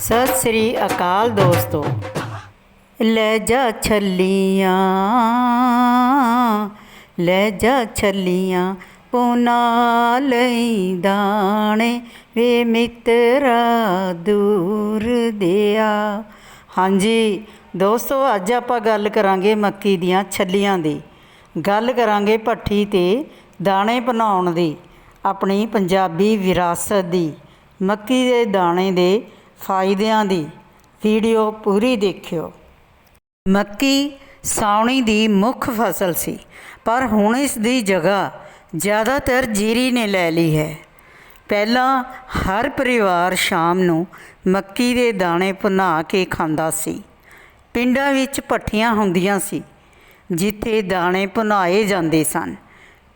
ਸਤਿ ਸ੍ਰੀ ਅਕਾਲ ਦੋਸਤੋ। ਲੈ ਜਾ ਛੱਲੀਆਂ, ਲੈ ਜਾ ਛੱਲੀਆਂ, ਪੁਨਾ ਲਈ ਦਾਣੇ ਵੇ ਮਿੱਤਰਾ ਦੂਰ ਦਿਆ। ਹਾਂਜੀ, ਦੋਸਤੋ, ਅੱਜ ਆਪਾਂ ਗੱਲ ਕਰਾਂਗੇ ਮੱਕੀ ਦੀਆਂ ਛੱਲੀਆਂ ਦੀ। ਗੱਲ ਕਰਾਂਗੇ ਭੱਠੀ ਤੇ ਦਾਣੇ ਬਣਾਉਣ ਦੀ, ਆਪਣੀ ਪੰਜਾਬੀ ਵਿਰਾਸਤ ਦੀ। ਮੱਕੀ ਦੇ ਦਾਣੇ ਦੇ ਫਾਇਦਿਆਂ ਦੀ ਵੀਡੀਓ ਪੂਰੀ ਦੇਖਿਓ। ਮੱਕੀ ਸਾਉਣੀ ਦੀ ਮੁੱਖ ਫਸਲ ਸੀ, ਪਰ ਹੁਣ ਇਸ ਦੀ ਜਗ੍ਹਾ ਜ਼ਿਆਦਾਤਰ ਜੀਰੀ ਨੇ ਲੈ ਲਈ ਹੈ। ਪਹਿਲਾਂ ਹਰ ਪਰਿਵਾਰ ਸ਼ਾਮ ਨੂੰ ਮੱਕੀ ਦੇ ਦਾਣੇ ਭੁਨਾ ਕੇ ਖਾਂਦਾ ਸੀ। ਪਿੰਡਾਂ ਵਿੱਚ ਭੱਠੀਆਂ ਹੁੰਦੀਆਂ ਸੀ, ਜਿੱਥੇ ਦਾਣੇ ਭੁਨਾਏ ਜਾਂਦੇ ਸਨ।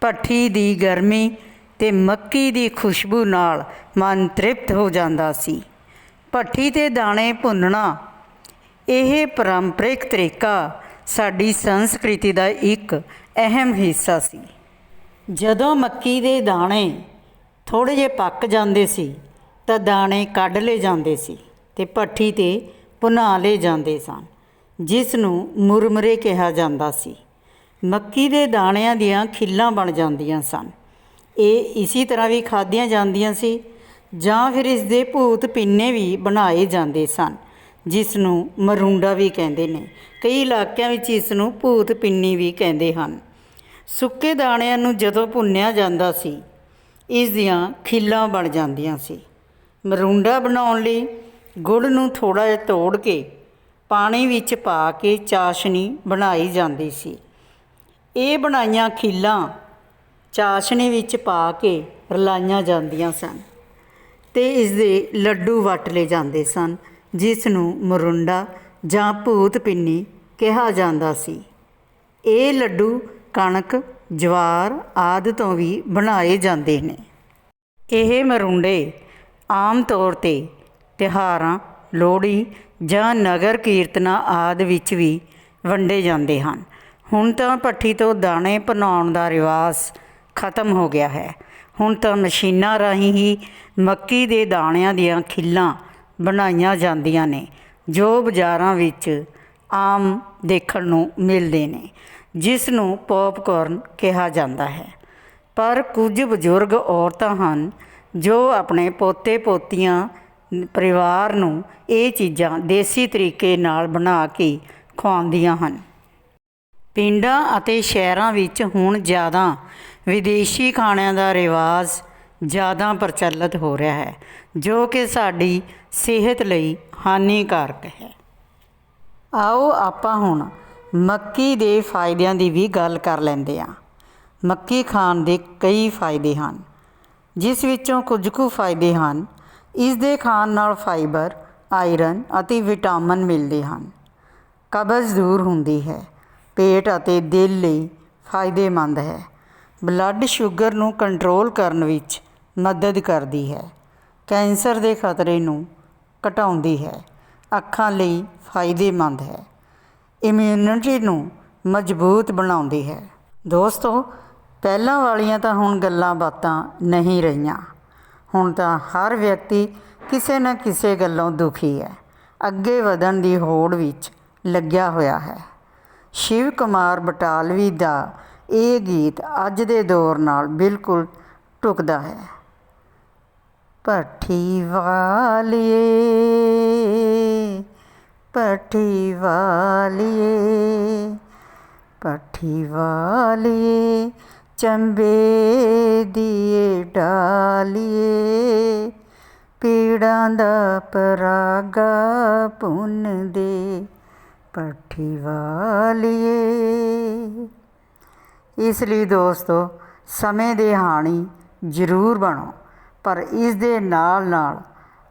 ਭੱਠੀ ਦੀ ਗਰਮੀ ਤੇ ਮੱਕੀ ਦੀ ਖੁਸ਼ਬੂ ਨਾਲ ਮਨ ਤ੍ਰਿਪਤ ਹੋ ਜਾਂਦਾ ਸੀ। ਭੱਠੀ ਤੇ ਦਾਣੇ ਭੁੰਨਣਾ। ਇਹ ਪਰੰਪਰਿਕ ਤਰੀਕਾ ਸਾਡੀ ਸੰਸਕ੍ਰਿਤੀ ਦਾ ਇੱਕ ਅਹਿਮ ਹਿੱਸਾ ਸੀ। ਜਦੋਂ ਮੱਕੀ ਦੇ ਦਾਣੇ ਥੋੜੇ ਜਿਹੇ ਪੱਕ ਜਾਂਦੇ ਸੀ, ਤਾਂ ਦਾਣੇ ਕੱਢ ਲਏ ਜਾਂਦੇ ਸੀ ਤੇ ਭੱਠੀ ਤੇ ਭੁਨਾ ਲਏ ਜਾਂਦੇ ਸਨ ਜਿਸ ਨੂੰ ਮੁਰਮਰੇ ਕਿਹਾ ਜਾਂਦਾ ਸੀ। ਮੱਕੀ ਦੇ ਦਾਣਿਆਂ ਦੀਆਂ ਖਿੱਲਾਂ ਬਣ ਜਾਂਦੀਆਂ ਸਨ। ਇਹ ਇਸੇ ਤਰ੍ਹਾਂ ਵੀ ਖਾਧੀਆਂ ਜਾਂਦੀਆਂ ਸੀ ਜਾਂ ਫਿਰ ਇਸ ਦੇ ਭੂਤ ਪਿੰਨੇ ਵੀ ਬਣਾਏ ਜਾਂਦੇ ਸਨ ਜਿਸ ਨੂੰ ਮਰੂੰਡਾ ਵੀ ਕਹਿੰਦੇ ਨੇ। ਕਈ ਇਲਾਕਿਆਂ ਵਿੱਚ ਇਸ ਨੂੰ ਭੂਤ ਪਿੰਨੀ ਵੀ ਕਹਿੰਦੇ ਹਨ। ਸੁੱਕੇ ਦਾਣਿਆਂ ਨੂੰ ਜਦੋਂ ਭੁੰਨਿਆ ਜਾਂਦਾ ਸੀ ਇਸ ਦੀਆਂ ਖਿੱਲਾਂ ਬਣ ਜਾਂਦੀਆਂ ਸੀ। ਮਰੂੰਡਾ ਬਣਾਉਣ ਲਈ ਗੁੜ ਨੂੰ ਥੋੜਾ ਜਿਹਾ ਤੋੜ ਕੇ ਪਾਣੀ ਵਿੱਚ ਪਾ ਕੇ ਚਾਸ਼ਨੀ ਬਣਾਈ ਜਾਂਦੀ ਸੀ। ਇਹ ਬਣਾਈਆਂ ਖਿੱਲਾਂ ਚਾਸ਼ਨੀ ਵਿੱਚ ਪਾ ਕੇ ਰਲਾਈਆਂ ਜਾਂਦੀਆਂ ਸਨ। ਤੇ ਇਸ ਦੇ ਲੱਡੂ ਵਟ ਲਏ ਜਾਂਦੇ ਸਨ ਜਿਸ ਨੂੰ ਮਰੁੰਡਾ ਜਾਂ ਭੂਤ ਪਿੰਨੀ ਕਿਹਾ ਜਾਂਦਾ ਸੀ। ਇਹ ਲੱਡੂ ਕਣਕ, ਜਵਾਰ ਆਦਿ ਤੋਂ ਵੀ ਬਣਾਏ ਜਾਂਦੇ ਨੇ। ਇਹ ਮਰੁੰਡੇ ਆਮ ਤੌਰ ਤੇ ਤਿਉਹਾਰਾਂ, ਲੋਹੜੀ ਜਾਂ ਨਗਰ ਕੀਰਤਨਾਂ ਆਦਿ ਵਿੱਚ ਵੀ ਵੰਡੇ ਜਾਂਦੇ ਹਨ। ਹੁਣ ਤਾਂ ਭੱਠੀ ਤੋਂ ਦਾਣੇ ਬਣਾਉਣ ਦਾ ਰਿਵਾਜ ਖਤਮ ਹੋ ਗਿਆ ਹੈ। ਹੁਣ ਤਾਂ ਮਸ਼ੀਨਾਂ ਰਾਹੀਂ ਹੀ ਮੱਕੀ ਦੇ ਦਾਣਿਆਂ ਦੀਆਂ ਖਿੱਲਾਂ ਬਣਾਈਆਂ ਜਾਂਦੀਆਂ ਨੇ, ਜੋ ਬਾਜ਼ਾਰਾਂ ਵਿੱਚ ਆਮ ਦੇਖਣ ਨੂੰ ਮਿਲਦੇ ਨੇ ਜਿਸ ਨੂੰ ਪੌਪਕਾਰਨ ਕਿਹਾ ਜਾਂਦਾ ਹੈ। ਪਰ ਕੁਝ ਬਜ਼ੁਰਗ ਔਰਤਾਂ ਹਨ ਜੋ ਆਪਣੇ ਪੋਤੇ ਪੋਤੀਆਂ ਪਰਿਵਾਰ ਨੂੰ ਇਹ ਚੀਜ਼ਾਂ ਦੇਸੀ ਤਰੀਕੇ ਨਾਲ ਬਣਾ ਕੇ ਖਵਾਉਂਦੀਆਂ ਹਨ। ਪਿੰਡਾਂ ਅਤੇ ਸ਼ਹਿਰਾਂ ਵਿੱਚ ਹੁਣ ਜ਼ਿਆਦਾ ਵਿਦੇਸ਼ੀ ਖਾਣਿਆਂ ਦਾ ਰਿਵਾਜ ਜ਼ਿਆਦਾ ਪ੍ਰਚਲਿਤ ਹੋ ਰਿਹਾ ਹੈ, ਜੋ ਕਿ ਸਾਡੀ ਸਿਹਤ ਲਈ ਹਾਨੀਕਾਰਕ ਹੈ। ਆਓ ਆਪਾਂ ਹੁਣ ਮੱਕੀ ਦੇ ਫਾਇਦਿਆਂ ਦੀ ਵੀ ਗੱਲ ਕਰ ਲੈਂਦੇ ਹਾਂ। ਮੱਕੀ ਖਾਣ ਦੇ ਕਈ ਫਾਇਦੇ ਹਨ, ਜਿਸ ਵਿੱਚੋਂ ਕੁਝ ਕੁ ਫਾਇਦੇ ਹਨ। ਇਸ ਦੇ ਖਾਣ ਨਾਲ ਫਾਈਬਰ, ਆਇਰਨ ਅਤੇ ਵਿਟਾਮਿਨ ਮਿਲਦੇ ਹਨ। ਕਬਜ਼ ਦੂਰ ਹੁੰਦੀ ਹੈ, ਪੇਟ ਅਤੇ ਦਿਲ ਲਈ ਫਾਇਦੇਮੰਦ ਹੈ। ਬਲੱਡ ਸ਼ੂਗਰ ਨੂੰ ਕੰਟਰੋਲ ਕਰਨ ਵਿੱਚ ਮਦਦ ਕਰਦੀ ਹੈ। ਕੈਂਸਰ ਦੇ ਖਤਰੇ ਨੂੰ ਘਟਾਉਂਦੀ ਹੈ। ਅੱਖਾਂ ਲਈ ਫਾਇਦੇਮੰਦ ਹੈ। ਇਮਿਊਨਿਟੀ ਨੂੰ ਮਜ਼ਬੂਤ ਬਣਾਉਂਦੀ ਹੈ। ਦੋਸਤੋ, ਪਹਿਲਾਂ ਵਾਲੀਆਂ ਤਾਂ ਹੁਣ ਗੱਲਾਂ ਬਾਤਾਂ ਨਹੀਂ ਰਹੀਆਂ। ਹੁਣ ਤਾਂ ਹਰ ਵਿਅਕਤੀ ਕਿਸੇ ਨਾ ਕਿਸੇ ਗੱਲੋਂ ਦੁਖੀ ਹੈ। ਅੱਗੇ ਵਧਣ ਦੀ ਹੋੜ ਵਿੱਚ ਲੱਗਿਆ ਹੋਇਆ ਹੈ। ਸ਼ਿਵ ਕੁਮਾਰ ਬਟਾਲਵੀ ਦਾ ਇਹ ਗੀਤ ਅੱਜ ਦੇ ਦੌਰ ਨਾਲ ਬਿਲਕੁਲ ਟੁਕਦਾ ਹੈ। ਭੱਠੀ ਵਾਲੀਏ ਭੱਠੀ ਵਾਲੀਏ ਭੱਠੀ ਵਾਲੀਏ, ਚੰਬੇ ਦੀਏ ਡਾਲੀਏ, ਪੀੜਾਂ ਦਾ ਪਰਾਗਾ ਪੁੰਨ ਦੇ। ਭੱਠੀ ਵਾਲੀਏ ਇਸ ਲਈ ਦੋਸਤੋ, ਸਮੇਂ ਦੇ ਹਾਣੀ ਜ਼ਰੂਰ ਬਣੋ। ਪਰ ਇਸ ਦੇ ਨਾਲ ਨਾਲ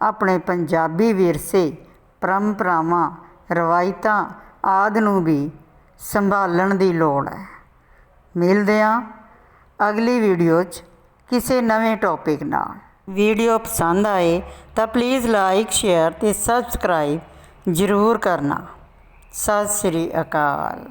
ਆਪਣੇ ਪੰਜਾਬੀ ਵਿਰਸੇ, ਪਰੰਪਰਾਵਾਂ, ਰਵਾਇਤਾਂ ਆਦਿ ਨੂੰ ਵੀ ਸੰਭਾਲਣ ਦੀ ਲੋੜ ਹੈ। ਮਿਲਦੇ ਹਾਂ ਅਗਲੀ ਵੀਡੀਓ 'ਚ ਕਿਸੇ ਨਵੇਂ ਟੌਪਿਕ ਨਾਲ। ਵੀਡੀਓ ਪਸੰਦ ਆਏ ਤਾਂ ਪਲੀਜ਼ ਲਾਈਕ ਸ਼ੇਅਰ ਤੇ ਸਬਸਕ੍ਰਾਈਬ ਜ਼ਰੂਰ ਕਰਨਾ। ਸਤਿ ਸ੍ਰੀ ਅਕਾਲ।